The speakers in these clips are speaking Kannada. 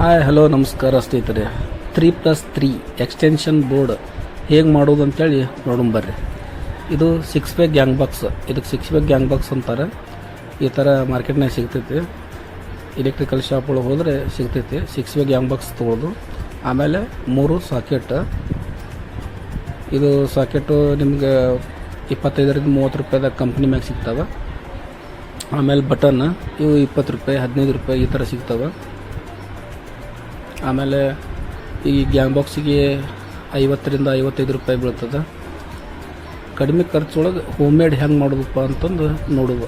ಹಾಯ್ ಹಲೋ ನಮಸ್ಕಾರ ಸ್ನೇಹಿತರೆ. Three plus three extension board ಹೇಗೆ ಮಾಡೋದು ಅಂತೇಳಿ ನೋಡೋಣ ಬರ್ರಿ. ಇದು ಸಿಕ್ಸ್ ಬೇಗ್ ಗ್ಯಾಂಗ್ ಬಾಕ್ಸ್ ಇದಕ್ಕೆ ಸಿಕ್ಸ್ ಬೇಗ್ ಗ್ಯಾಂಗ್ ಬಾಕ್ಸ್ ಅಂತಾರೆ. ಈ ಥರ ಮಾರ್ಕೆಟ್ನಾಗ ಸಿಗ್ತೈತಿ. ಎಲೆಕ್ಟ್ರಿಕಲ್ ಶಾಪ್ ಒಳಗೆ ಹೋದರೆ ಸಿಗ್ತೈತಿ. ಸಿಕ್ಸ್ ಬೇಗ್ ಗ್ಯಾಂಗ್ ಬಾಕ್ಸ್ ತೊಗೊಳೋದು. ಆಮೇಲೆ ಮೂರು ಸಾಕೆಟ್ ಇದು ಸಾಕೆಟು ನಿಮ್ಗೆ ಇಪ್ಪತ್ತೈದರಿಂದ ಮೂವತ್ತು ರೂಪಾಯಿದಾಗ ಕಂಪ್ನಿ ಮ್ಯಾಗ ಸಿಗ್ತವೆ. ಆಮೇಲೆ ಬಟನ್ ಇವು ಇಪ್ಪತ್ತು ರೂಪಾಯಿ, ಹದಿನೈದು ರೂಪಾಯಿ ಈ ಥರ ಸಿಗ್ತವೆ. ಆಮೇಲೆ ಈ ಗ್ಯಾಂಗ್ ಬಾಕ್ಸಿಗೆ ಐವತ್ತರಿಂದ ಐವತ್ತೈದು ರೂಪಾಯಿ ಬೀಳ್ತದೆ. ಕಡಿಮೆ ಖರ್ಚೊಳಗೆ ಹೋಮ್ ಮೇಡ್ ಹೆಂಗೆ ಮಾಡೋದಪ್ಪ ಅಂತಂದು ನೋಡುವ.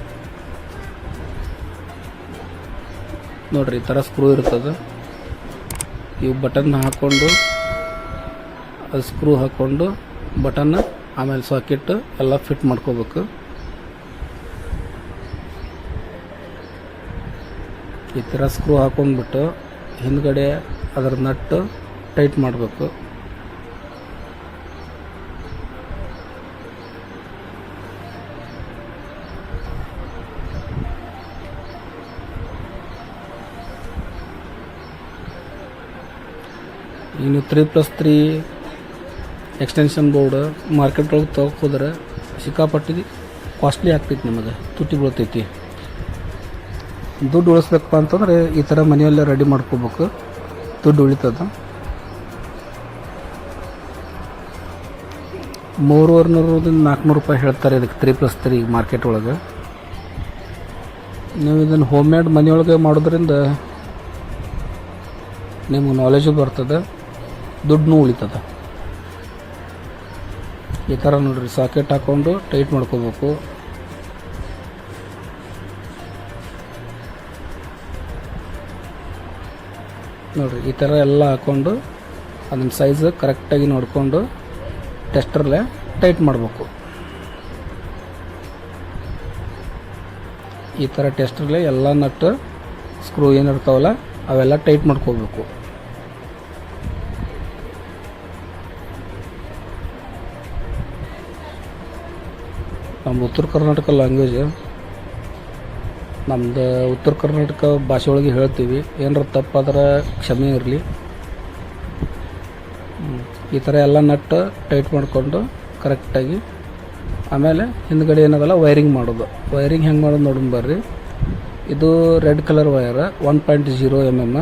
ನೋಡ್ರಿ, ಈ ಥರ ಸ್ಕ್ರೂ ಇರ್ತದೆ. ಇವು ಬಟನ್ ಹಾಕ್ಕೊಂಡು ಸ್ಕ್ರೂ ಹಾಕ್ಕೊಂಡು ಬಟನ್ ಆಮೇಲೆ ಸಾಕೆಟ್ ಎಲ್ಲ ಫಿಟ್ ಮಾಡ್ಕೋಬೇಕು. ಈ ಥರ ಸ್ಕ್ರೂ ಹಾಕೊಂಡ್ಬಿಟ್ಟು ಹಿಂದ್ಗಡೆ ಅದರ ನಟ್ಟು ಟೈಟ್ ಮಾಡಬೇಕು. ಇನ್ನು three plus three extension board market ಒಳಗೆ ತಗೋದ್ರೆ ಸಿಕ್ಕಾಪಟ್ಟಿ ಕಾಸ್ಟ್ಲಿ ಆಗ್ತೈತಿ ನಿಮಗೆ, ತುಟ್ಟಿ ಬೀಳ್ತೈತಿ. ದುಡ್ಡು ಉಳಿಸ್ಬೇಕಪ್ಪ ಅಂತಂದ್ರೆ ಈ ಥರ ಮನೆಯಲ್ಲೇ ರೆಡಿ ಮಾಡ್ಕೋಬೇಕು. ದುಡ್ಡು ಉಳಿತದ. ಮೂರುವರೆ ನೂರದಿಂದ ನಾಲ್ಕುನೂರು ರೂಪಾಯಿ ಹೇಳ್ತಾರೆ ಇದಕ್ಕೆ ತ್ರೀ ಪ್ಲಸ್ ತ್ರೀ ಮಾರ್ಕೆಟ್ ಒಳಗೆ. ನೀವು ಇದನ್ನು ಹೋಮ್ ಮೇಡ್ ಮನೆಯೊಳಗೆ ಮಾಡೋದ್ರಿಂದ ನಿಮ್ಗೆ ನಾಲೆಜು ಬರ್ತದೆ ದುಡ್ಡು ಉಳಿತದೆ. ಈ ಥರ ನೋಡಿರಿ ಸಾಕೆಟ್ ಹಾಕ್ಕೊಂಡು ಟೈಟ್ ಮಾಡ್ಕೋಬೇಕು. ನೋಡ್ರಿ, ಈ ಥರ ಎಲ್ಲ ಹಾಕ್ಕೊಂಡು ಅದನ್ನ ಸೈಜ್ ಕರೆಕ್ಟಾಗಿ ನೋಡಿಕೊಂಡು ಟೆಸ್ಟರ್ಲೆ ಟೈಟ್ ಮಾಡಬೇಕು. ಈ ಥರ ಟೆಸ್ಟರ್ಲೆ ಎಲ್ಲ ನಟ್ಟು ಸ್ಕ್ರೂ ಏನಿರ್ತಾವಲ್ಲ, ಅವೆಲ್ಲ ಟೈಟ್ ಮಾಡ್ಕೋಬೇಕು. ನಮ್ಮ ಉತ್ತರ ಕರ್ನಾಟಕ ಲ್ಯಾಂಗ್ವೇಜ್ ನಮ್ದು ಉತ್ತರ ಕರ್ನಾಟಕ ಭಾಷೆ ಒಳಗೆ ಹೇಳ್ತೀವಿ. ಏನಾರ ತಪ್ಪಾದ್ರೆ ಕ್ಷಮೆ ಇರಲಿ. ಈ ಥರ ಎಲ್ಲ ನಟ್ಟು ಟೈಟ್ ಮಾಡಿಕೊಂಡು ಕರೆಕ್ಟಾಗಿ ಆಮೇಲೆ ಹಿಂದ್ಗಡೆ ಏನದಲ್ಲ ವೈರಿಂಗ್ ಮಾಡೋದು. ವೈರಿಂಗ್ ಹೆಂಗೆ ಮಾಡೋದು ನೋಡೋಣ ಬರ್ರಿ. ಇದು red colour wire one point zero M M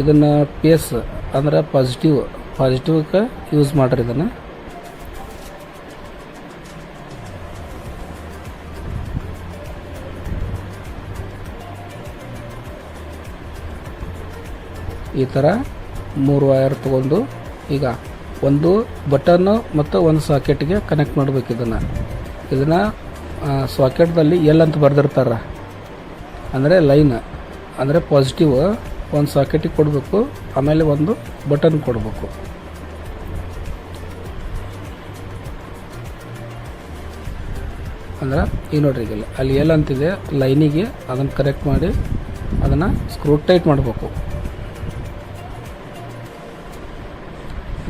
ಇದನ್ನು ಪಿ ಎಸ್ ಅಂದ್ರೆ ಪಾಸಿಟಿವ್ ಪಾಸಿಟಿವ್ಗೆ ಯೂಸ್ ಮಾಡ್ರಿ ಇದನ್ನು. ಈ ಥರ ಮೂರು ವಯರ್ ತೊಗೊಂಡು ಈಗ ಒಂದು ಬಟನ್ನು ಮತ್ತು ಒಂದು ಸಾಕೆಟ್ಗೆ ಕನೆಕ್ಟ್ ಮಾಡಬೇಕು ಇದನ್ನು. ಇದನ್ನು ಸಾಕೆಟ್ದಲ್ಲಿ ಎಲ್ ಅಂತ ಬರೆದಿರ್ತಾರೆ. ಅಂದರೆ ಲೈನ್ ಅಂದರೆ ಪಾಸಿಟಿವ್ ಒಂದು ಸಾಕೆಟಿಗೆ ಕೊಡಬೇಕು, ಆಮೇಲೆ ಒಂದು ಬಟನ್ ಕೊಡಬೇಕು. ಅಂದ್ರೆ ಈ ನೋಡ್ರಿ ಅಲ್ಲಿ ಎಲ್ ಅಂತಿದೆ ಲೈನಿಗೆ ಅದನ್ನು ಕರೆಕ್ಟ್ ಮಾಡಿ ಅದನ್ನು ಸ್ಕ್ರೂ ಟೈಟ್ ಮಾಡಬೇಕು.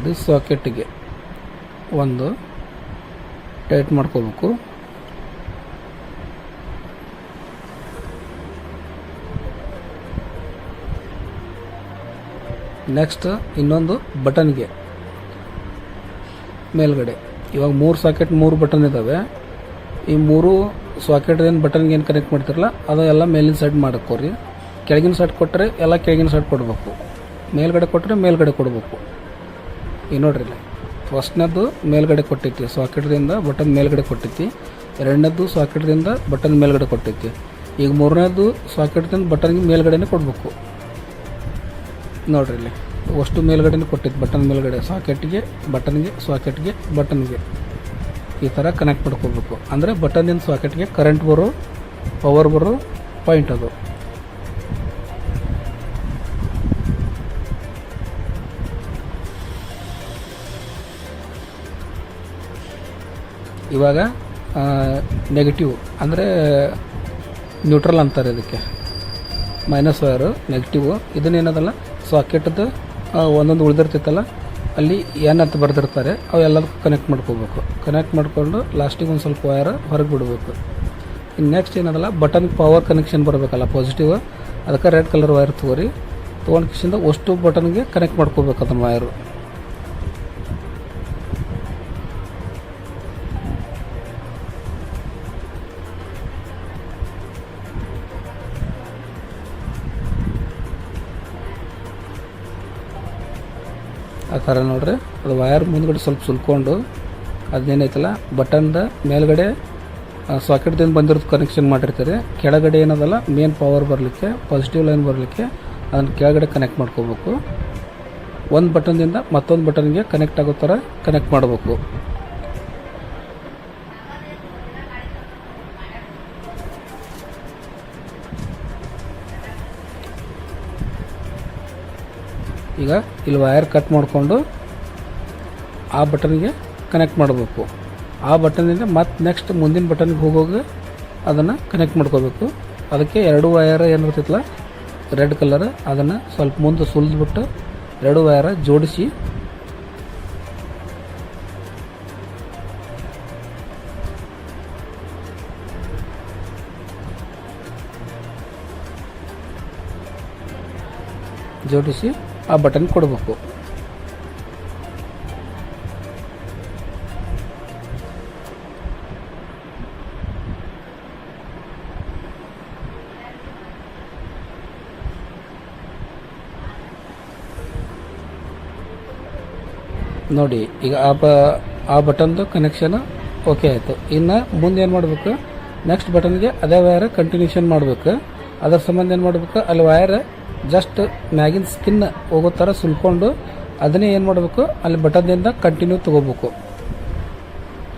ಇದು ಸಾಕೆಟ್ಗೆ ಒಂದು ಟೈಟ್ ಮಾಡ್ಕೋಬೇಕು. ನೆಕ್ಸ್ಟ್ ಇನ್ನೊಂದು ಬಟನ್ಗೆ. ಮೇಲ್ಗಡೆ. ಇವಾಗ ಮೂರು ಸಾಕೆಟ್ ಮೂರು ಬಟನ್ ಇದ್ದಾವೆ ಈ ಮೂರು ಸಾಕೆಟ್ ಏನು ಬಟನ್ಗೆ ಏನು ಕನೆಕ್ಟ್ ಮಾಡ್ತಿರಲ್ಲ, ಅದು ಎಲ್ಲ ಮೇಲಿನ ಸೈಡ್ ಮಾಡಕ್ಕೋರಿ ಕೆಳಗಿನ ಸೈಡ್ ಕೊಟ್ಟರೆ ಎಲ್ಲ ಕೆಳಗಿನ ಸೈಡ್ ಕೊಡಬೇಕು. ಮೇಲ್ಗಡೆ ಕೊಟ್ಟರೆ ಮೇಲ್ಗಡೆ ಕೊಡಬೇಕು. ಈಗ ನೋಡ್ರಿ ಇಲ್ಲಿ. ಫಸ್ಟ್ನದ್ದು ಮೇಲ್ಗಡೆ ಕೊಟ್ಟಿತ್ತು ಸಾಕೆಟ್ದಿಂದ ಬಟನ್ ಮೇಲ್ಗಡೆ ಕೊಟ್ಟಿತ್ತು ಎರಡನೇದ್ದು ಸಾಕೆಟ್ದಿಂದ ಬಟನ್ ಮೇಲ್ಗಡೆ ಕೊಟ್ಟಿತ್ತು ಈಗ ಮೂರನೇದು ಸಾಕೆಟ್ದಿಂದ ಬಟನ್ಗೆ ಮೇಲ್ಗಡೆನೇ ಕೊಡಬೇಕು. ನೋಡ್ರಿ ಇಲ್ಲಿ. ಅಷ್ಟು ಮೇಲ್ಗಡೆನೇ ಕೊಟ್ಟಿತ್ತು ಬಟನ್ ಮೇಲ್ಗಡೆ. ಸಾಕೆಟ್ಗೆ, ಬಟನ್ಗೆ ಸಾಕೆಟ್ಗೆ, ಬಟನ್ಗೆ. ಈ ಥರ ಕನೆಕ್ಟ್ ಮಾಡ್ಕೋಬೇಕು. ಅಂದರೆ ಬಟನ್ನಿಂದ ಸಾಕೆಟ್ಗೆ ಕರೆಂಟ್ ಬರೋ ಪವರ್ ಬರೋ ಪಾಯಿಂಟ್ ಅದು. ಇವಾಗ ನೆಗೆಟಿವ್ ಅಂದರೆ ನ್ಯೂಟ್ರಲ್ ಅಂತಾರೆ ಇದಕ್ಕೆ. ಮೈನಸ್ ವೈರು ನೆಗೆಟಿವ್ ಇದನ್ನೇನದಲ್ಲ ಸಾಕೆಟ್ದು ಒಂದೊಂದು ಉಳಿದಿರ್ತೈತಲ್ಲ? ಅಲ್ಲಿ ಎನ್ ಅಂತ ಬರೆದಿರ್ತಾರೆ. ಅವೆಲ್ಲದಕ್ಕೂ ಕನೆಕ್ಟ್ ಮಾಡ್ಕೋಬೇಕು. ಕನೆಕ್ಟ್ ಮಾಡಿಕೊಂಡು ಲಾಸ್ಟಿಗೆ ಒಂದು ಸ್ವಲ್ಪ ವೈರ್ ಹೊರಗೆ ಬಿಡಬೇಕು. ಇನ್ನು ನೆಕ್ಸ್ಟ್ ಏನದಲ್ಲ? ಬಟನ್ ಪವರ್ ಕನೆಕ್ಷನ್ ಬರಬೇಕಲ್ಲ ಪಾಸಿಟಿವ್ ಅದಕ್ಕೆ ರೆಡ್ ಕಲರ್ ವೈರ್ ತೊಗೊರಿ. ತೊಗೊಂಡು ಕಿಶಿಂದ ಅಷ್ಟು ಬಟನ್ಗೆ ಕನೆಕ್ಟ್ ಮಾಡ್ಕೋಬೇಕು ಅದನ್ನು ವೈರು ಥರ ನೋಡ್ರಿ, ಅದು ವೈರ್ ಮುಂದ್ಗಡೆ ಸ್ವಲ್ಪ ಸುಲ್ಕೊಂಡು ಅದೇನೈತಲ್ಲ ಬಟನ್ದ ಮೇಲ್ಗಡೆ ಸಾಕೆಟ್ದಿಂದ ಬಂದಿರೋದು ಕನೆಕ್ಷನ್ ಮಾಡಿರ್ತಾರೆ. ಕೆಳಗಡೆ ಏನದಲ್ಲ ಮೇನ್ ಪವರ್ ಬರಲಿಕ್ಕೆ ಪಾಸಿಟಿವ್ ಲೈನ್ ಬರಲಿಕ್ಕೆ ಅದನ್ನು ಕೆಳಗಡೆ ಕನೆಕ್ಟ್ ಮಾಡ್ಕೋಬೇಕು. ಒಂದು ಬಟನ್ದಿಂದ ಮತ್ತೊಂದು ಬಟನ್ಗೆ ಕನೆಕ್ಟ್ ಆಗೋ ಥರ ಕನೆಕ್ಟ್ ಮಾಡಬೇಕು. ಈಗ ಇಲ್ಲಿ ವಯರ್ ಕಟ್ ಮಾಡಿಕೊಂಡು ಆ ಬಟನ್ಗೆ ಕನೆಕ್ಟ್ ಮಾಡಬೇಕು. ಆ ಬಟನಿಂದ ಮತ್ತೆ ನೆಕ್ಸ್ಟ್ ಮುಂದಿನ ಬಟನ್ಗೆ ಹೋಗೋಗ ಅದನ್ನು ಕನೆಕ್ಟ್ ಮಾಡ್ಕೋಬೇಕು. ಅದಕ್ಕೆ ಎರಡು ವಯರ್ ಏನಿರ್ತೈತಲ್ಲ ರೆಡ್ ಕಲರ್ ಅದನ್ನು ಸ್ವಲ್ಪ ಮುಂದೆ ಸುಲಿದ್ಬಿಟ್ಟು ಎರಡು ವಯರ ಜೋಡಿಸಿ ಜೋಡಿಸಿ ಆ ಬಟನ್ ಕೊಡಬೇಕು. ನೋಡಿ, ಈಗ ಆ ಬ, ಆ ಬಟನ್ದು ಕನೆಕ್ಷನ್ ಓಕೆ ಆಯಿತು. ಇನ್ನು ಮುಂದೆ ಏನು ಮಾಡಬೇಕು? ನೆಕ್ಸ್ಟ್ ಬಟನ್ಗೆ ಅದೇ ವೇರ ಕಂಟಿನ್ಯೂಷನ್ ಮಾಡಬೇಕು. ಅದರ ಸಂಬಂಧ ಏನು ಮಾಡಬೇಕು? ಅಲ್ಲಿ ವಯರ್ ಜಸ್ಟ್ ಮ್ಯಾಗಿನ ಸ್ಕಿನ್ ಹೋಗೋ ಥರ ಸುಲ್ಕೊಂಡು ಅದನ್ನೇ ಏನು ಮಾಡಬೇಕು? ಅಲ್ಲಿ ಬಟನ್ನಿಂದ ಕಂಟಿನ್ಯೂ ತೊಗೋಬೇಕು.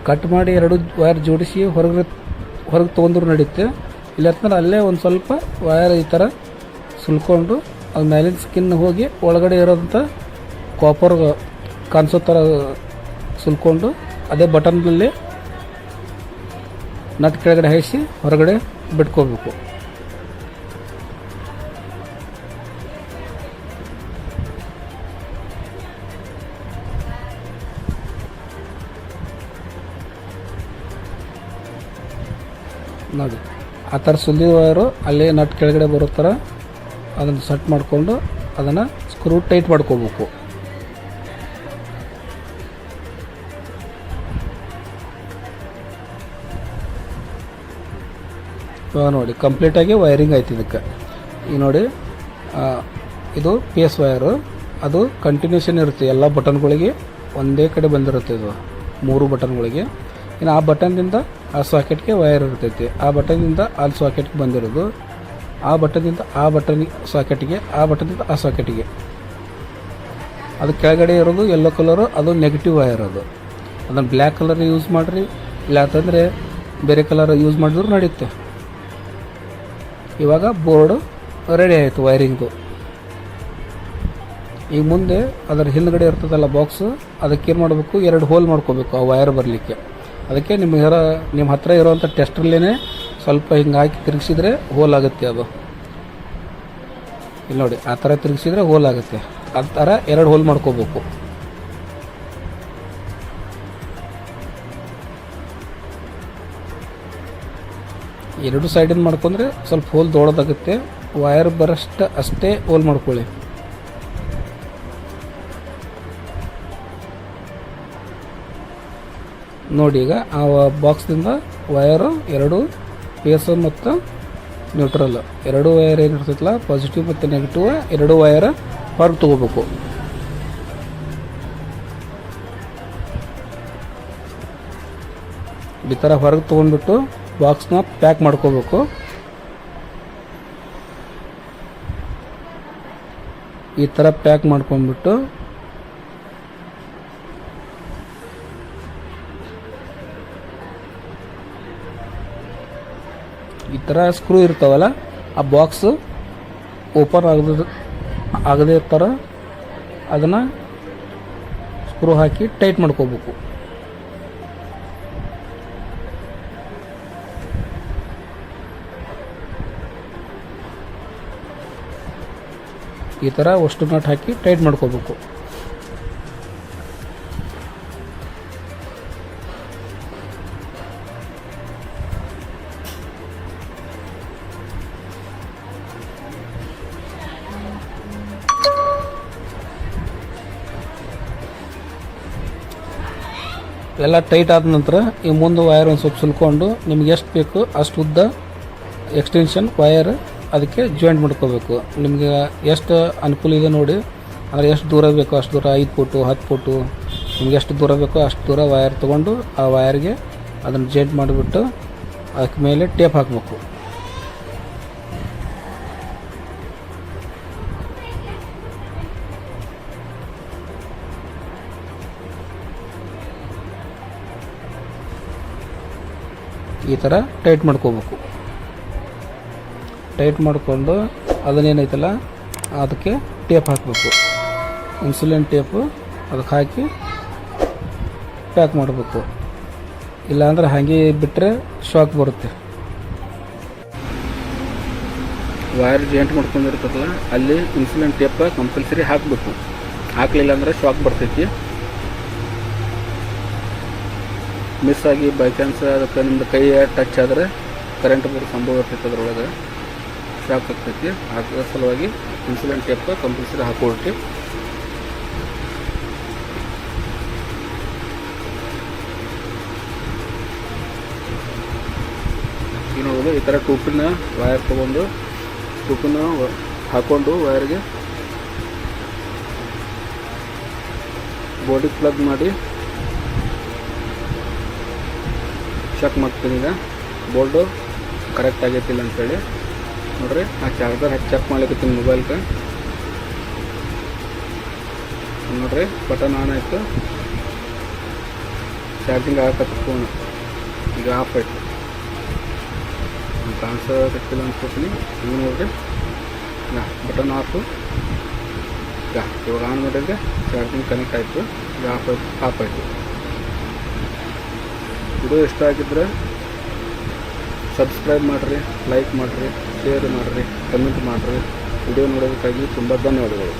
ಕಟ್ ಮಾಡಿ ಎರಡು ವೈರ್ ಜೋಡಿಸಿ ಹೊರಗೆ ಹೊರಗೆ ತೊಗೊಂಡ್ರು ನಡೆಯುತ್ತೆ ಇಲ್ಲ ಅಂತಂದ್ರೆ ಅಲ್ಲೇ ಒಂದು ಸ್ವಲ್ಪ ವಯರ್ ಈ ಥರ ಸುಲ್ಕೊಂಡು ಅದು ಮೇಲಿನ ಸ್ಕಿನ್ ಹೋಗಿ ಒಳಗಡೆ ಇರೋಂಥ ಕಾಪರ್ ಕಾಣಿಸೋ ಥರ ಸುಲ್ಕೊಂಡು ಅದೇ ಬಟನ್ನಲ್ಲಿ ನಟ್ ಕೆಳಗಡೆ ಹಾಯಿಸಿ ಹೊರಗಡೆ ಬಿಟ್ಕೋಬೇಕು. ನೋಡಿ. ಆ ಥರ ಸುಲಿದ ವಯರು ಅಲ್ಲೇ ನಟ್ ಕೆಳಗಡೆ ಬರೋ ಥರ ಅದನ್ನು ಸೆಟ್ ಮಾಡಿಕೊಂಡು ಅದನ್ನು ಸ್ಕ್ರೂ ಟೈಟ್ ಮಾಡ್ಕೋಬೇಕು. ಇವಾಗ ನೋಡಿ ಕಂಪ್ಲೀಟಾಗಿ ವೈರಿಂಗ್ ಆಯ್ತು ಇದಕ್ಕೆ. ಈಗ ನೋಡಿ ಇದು ಪಿ ಎಸ್ ವಯರು ಅದು ಕಂಟಿನ್ಯೂಷನ್ ಇರುತ್ತೆ. ಎಲ್ಲ ಬಟನ್ಗಳಿಗೆ ಒಂದೇ ಕಡೆ ಬಂದಿರುತ್ತೆ ಇದು. ಮೂರು ಬಟನ್ಗಳಿಗೆ ಇನ್ನು ಆ ಬಟನ್ನಿಂದ ಆ ಸಾಕೆಟ್ಗೆ ವೈರ್ ಇರ್ತೈತಿ. ಆ ಬಟನ್ನಿಂದ ಆ ಸಾಕೆಟ್ಗೆ ಬಂದಿರೋದು. ಆ ಬಟನ್ನಿಂದ ಆ ಬಟನ್ ಸಾಕೆಟ್ಗೆ ಆ ಬಟನ್ನಿಂದ ಆ ಸಾಕೆಟ್ಗೆ ಅದು ಕೆಳಗಡೆ ಇರೋದು ಯೆಲ್ಲೋ ಕಲರು ಅದು ನೆಗೆಟಿವ್ ವೈರ್ ಅದು. ಅದನ್ನು ಬ್ಲ್ಯಾಕ್ ಕಲರ್ ಯೂಸ್ ಮಾಡಿರಿ. ಇಲ್ಲ ಅಂತಂದರೆ ಬೇರೆ ಕಲರ್ ಯೂಸ್ ಮಾಡಿದ್ರು ನಡೆಯುತ್ತೆ ಇವಾಗ ಬೋರ್ಡ್ ರೆಡಿ ಆಯಿತು ವೈರಿಂಗ್ದು ಈಗ ಮುಂದೆ ಅದರ ಹಿಂದ್ಗಡೆ ಇರ್ತದಲ್ಲ ಬಾಕ್ಸ್ ಅದಕ್ಕೆ ಏನು ಮಾಡಬೇಕು? ಎರಡು ಹೋಲ್ ಮಾಡ್ಕೋಬೇಕು ಆ ವೈರ್ ಬರಲಿಕ್ಕೆ. ಅದಕ್ಕೆ ನಿಮಗೆ ಇರೋ, ನಿಮ್ಮ ಹತ್ತಿರ ಇರೋವಂಥ ಟೆಸ್ಟ್ರಲ್ಲೇ ಸ್ವಲ್ಪ ಹಿಂಗೆ ಹಾಕಿ ತಿರುಗಿಸಿದ್ರೆ ಹೋಲ್ ಆಗುತ್ತೆ ಅದು. ಇಲ್ಲಿ ನೋಡಿ, ಆ ಥರ ತಿರುಗಿಸಿದ್ರೆ ಹೋಲ್ ಆಗುತ್ತೆ. ಆ ಥರ ಎರಡು ಹೋಲ್ ಮಾಡ್ಕೋಬೇಕು. ಎರಡು ಸೈಡಿಂದ ಮಾಡ್ಕೊಂಡ್ರೆ ಸ್ವಲ್ಪ ಹೋಲ್ ದೊಡ್ಡದಾಗುತ್ತೆ. ವಯರ್ ಬರಷ್ಟು ಅಷ್ಟೇ ಹೋಲ್ ಮಾಡ್ಕೊಳ್ಳಿ. ನೋಡಿ ಈಗ, ಆ ಬಾಕ್ಸ್ದಿಂದ ವಯರು ಎರಡು ಪೇಸ್ ಮತ್ತು ನ್ಯೂಟ್ರಲ್ ಎರಡು ವಯರ್ ಏನಿರ್ತೈತಲ್ಲ ಪಾಸಿಟಿವ್ ಮತ್ತು ನೆಗೆಟಿವ್ ಎರಡು ವಯರ್ ಹೊರಗೆ ತೊಗೋಬೇಕು. ಈ ಥರ ಹೊರಗೆ ತೊಗೊಂಡ್ಬಿಟ್ಟು ಬಾಕ್ಸ್ನ ಪ್ಯಾಕ್ ಮಾಡ್ಕೋಬೇಕು. ಈ ಥರ ಪ್ಯಾಕ್ ಮಾಡ್ಕೊಂಡ್ಬಿಟ್ಟು ಥರ ಸ್ಕ್ರೂ ಇರ್ತಾವಲ್ಲ, ಆ ಬಾಕ್ಸು ಓಪನ್ ಆಗದ, ಆಗದೇ ಥರ ಅದನ್ನು ಸ್ಕ್ರೂ ಹಾಕಿ ಟೈಟ್ ಮಾಡ್ಕೋಬೇಕು. ಈ ಥರ ಅಷ್ಟು ನಟ್ ಹಾಕಿ ಟೈಟ್ ಮಾಡ್ಕೋಬೇಕು. ಎಲ್ಲ ಟೈಟ್ ಆದ ನಂತರ ಈ ಮುಂದೆ ವೈರ್ ಒಂದು ಸ್ವಲ್ಪ ಸುಲ್ಕೊಂಡು ನಿಮ್ಗೆ ಎಷ್ಟು ಬೇಕು ಅಷ್ಟು ಉದ್ದ ಎಕ್ಸ್ಟೆನ್ಷನ್ ವೈರ್ ಅದಕ್ಕೆ ಜಾಯಿಂಟ್ ಮಾಡ್ಕೋಬೇಕು. ನಿಮಗೆ ಎಷ್ಟು ಅನುಕೂಲ ಇದೆ ನೋಡಿ, ಅಂದರೆ ಎಷ್ಟು ದೂರ ಬೇಕೋ ಅಷ್ಟು ದೂರ, ಐದು ಫುಟು ಹತ್ತು ಫುಟು ನಿಮ್ಗೆ ಎಷ್ಟು ದೂರ ಬೇಕೋ ಅಷ್ಟು ದೂರ ವೈರ್ ತೊಗೊಂಡು ಆ ವೈರ್ಗೆ ಅದನ್ನು ಜಾಯಿಂಟ್ ಮಾಡಿಬಿಟ್ಟು ಅದಕ್ಕೆ ಮೇಲೆ ಟೇಪ್ ಹಾಕಬೇಕು. ಈ ಥರ ಟೈಟ್ ಮಾಡ್ಕೋಬೇಕು. ಟೈಟ್ ಮಾಡಿಕೊಂಡು ಅದನ್ನೇನೈತಲ್ಲ ಅದಕ್ಕೆ ಟೇಪ್ ಹಾಕಬೇಕು. ಇನ್ಸುಲಿನ್ ಟೇಪು ಅದಕ್ಕೆ ಹಾಕಿ ಪ್ಯಾಕ್ ಮಾಡಬೇಕು. ಇಲ್ಲಾಂದ್ರೆ ಹಾಗೆ ಬಿಟ್ಟರೆ ಶಾಕ್ ಬರುತ್ತೆ. ವೈರ್ ಜಾಯಿಂಟ್ ಮಾಡ್ಕೊಂಡಿರ್ತದಲ್ಲ, ಅಲ್ಲಿ ಇನ್ಸುಲಿನ್ ಟೇಪ್ ಕಂಪಲ್ಸರಿ ಹಾಕಬೇಕು. ಹಾಕಲಿಲ್ಲ ಅಂದರೆ ಶಾಕ್ ಬರ್ತೈತಿ. ಮಿಸ್ ಆಗಿ ಬೈ ಚಾನ್ಸ್ ಅದಕ್ಕೆ ನಿಮ್ದು ಕೈ ಟಚ್ ಆದರೆ ಕರೆಂಟ್ ಬರೋ ಸಂಭವ ಇರ್ತೈತೆ ಅದ್ರೊಳಗೆ. ಶಾಕ್ ಆಗ್ತೈತಿ. ಅದರ ಸಲುವಾಗಿ ಇನ್ಸುಲೆಂಟ್ ಟೇಪ್ ಕಂಪಲ್ಸರಿ ಹಾಕೊಳ್ರಿ ಈಗ ನೋಡೋದು ಈ ಥರ ಟೂಪಿನ ವೈರ್ ತೊಗೊಂಡು ಟೂಪಿನ ಹಾಕ್ಕೊಂಡು ವೈರ್ಗೆ ಬಾಡಿ ಪ್ಲಗ್ ಮಾಡಿ ಚೆಕ್ ಮಾಡ್ತೀನಿ ಈಗ ಬೋಲ್ಡು ಕರೆಕ್ಟ್ ಆಗೈತಿಲ್ಲ ಅಂತೇಳಿ. ನೋಡ್ರಿ, ಆ ಚಾರ್ಜರ್ ಹಾಕಿ ಚೆಕ್ ಮೊಬೈಲ್ ಮೊಬೈಲ್ಗೆ. ನೋಡ್ರಿ, ಬಟನ್ ಆನ್ ಆಯಿತು. ಚಾರ್ಜಿಂಗ್ ಆಗತ್ತೆ ಫೋನ್ ಈಗ ಆಫ್ ಆಯ್ತು. ಕಾಣಿಸೋಕತ್ತಿಲ್ಲ ಅನ್ಕೋತೀನಿ. ಈಗ ನೋಡ್ರಿ. ಯಾ ಬಟನ್ ಆಫು. ಯಾ ಇವಾಗ ಆನ್ ಮಾಡಿದ್ರೆ ಚಾರ್ಜಿಂಗ್ ಕನೆಕ್ಟ್ ಆಯಿತು. ಈಗ ಆಫ್ ಆಯ್ತು. ಆಫ್ ಆಯಿತು. ವಿಡಿಯೋ ಇಷ್ಟ ಆಗಿದ್ರೆ ಸಬ್ಸ್ಕ್ರೈಬ್ ಮಾಡಿರಿ ಲೈಕ್ ಮಾಡಿರಿ ಶೇರ್ ಮಾಡಿರಿ ಕಮೆಂಟ್ ಮಾಡಿರಿ. ವಿಡಿಯೋ ನೋಡೋದಕ್ಕಾಗಿ ತುಂಬ ಧನ್ಯವಾದಗಳು.